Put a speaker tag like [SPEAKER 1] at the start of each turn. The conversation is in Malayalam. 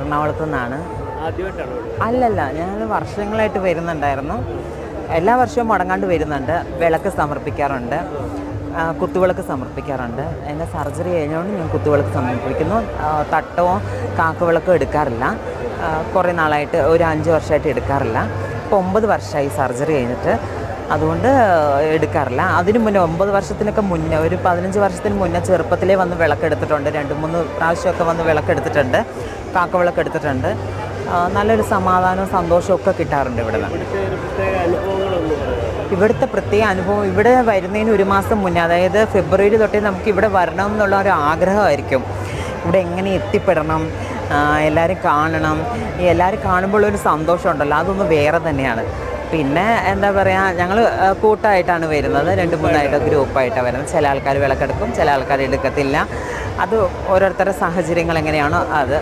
[SPEAKER 1] എറണാകുളത്തു നിന്നാണ്. അല്ലല്ല ഞങ്ങൾ വർഷങ്ങളായിട്ട് വരുന്നുണ്ടായിരുന്നു. എല്ലാ വർഷവും മുടങ്ങാണ്ട് വരുന്നുണ്ട്. വിളക്ക് സമർപ്പിക്കാറുണ്ട്. കുത്തുവിളക്ക് സമർപ്പിക്കാറുണ്ട്. എന്റെ സർജറി കഴിഞ്ഞുകൊണ്ട് ഞാൻ കുത്തുവിളക്ക് സമർപ്പിക്കുന്നു. തട്ടവും കാക്കുവിളക്കും എടുക്കാറില്ല. കുറേ നാളായിട്ട് ഒരു അഞ്ച് വർഷമായിട്ട് എടുക്കാറില്ല. ഇപ്പോൾ ഒമ്പത് വർഷമായി സർജറി കഴിഞ്ഞിട്ട്. അതുകൊണ്ട് എടുക്കാറില്ല. അതിന് മുന്നേ ഒമ്പത് വർഷത്തിനൊക്കെ മുന്നേ ഒരു പതിനഞ്ച് വർഷത്തിന് മുന്നേ ചെറുപ്പത്തിലേ വന്ന് വിളക്കെടുത്തിട്ടുണ്ട്. രണ്ട് മൂന്ന് പ്രാവശ്യമൊക്കെ വന്ന് വിളക്കെടുത്തിട്ടുണ്ട്. കാക്ക എടുത്തിട്ടുണ്ട്. നല്ലൊരു സമാധാനവും സന്തോഷവും ഒക്കെ കിട്ടാറുണ്ട് ഇവിടെ.
[SPEAKER 2] ഇവിടുത്തെ പ്രത്യേക
[SPEAKER 1] അനുഭവം ഇവിടെ വരുന്നതിന് ഒരു മാസം മുന്നേ അതായത് ഫെബ്രുവരി തൊട്ടേ നമുക്ക് ഇവിടെ വരണം എന്നുള്ള ഒരു ആഗ്രഹമായിരിക്കും. ഇവിടെ എങ്ങനെ എത്തിപ്പെടണം? എല്ലാവരും കാണണം. എല്ലാവരും കാണുമ്പോൾ ഒരു സന്തോഷം ഉണ്ടല്ലോ അതൊന്ന് വേറെ തന്നെയാണ്. പിന്നെ എന്താ പറയുക ഞങ്ങൾ കൂട്ടായിട്ടാണ് വരുന്നത്. രണ്ട് മൂന്നായിട്ട് ഗ്രൂപ്പായിട്ടാണ് വരുന്നത്. ചില ആൾക്കാർ വിളക്കെടുക്കും ചില ആൾക്കാർ എടുക്കത്തില്ല. അത് ഓരോരുത്തരുടെ സാഹചര്യങ്ങൾ എങ്ങനെയാണോ അത്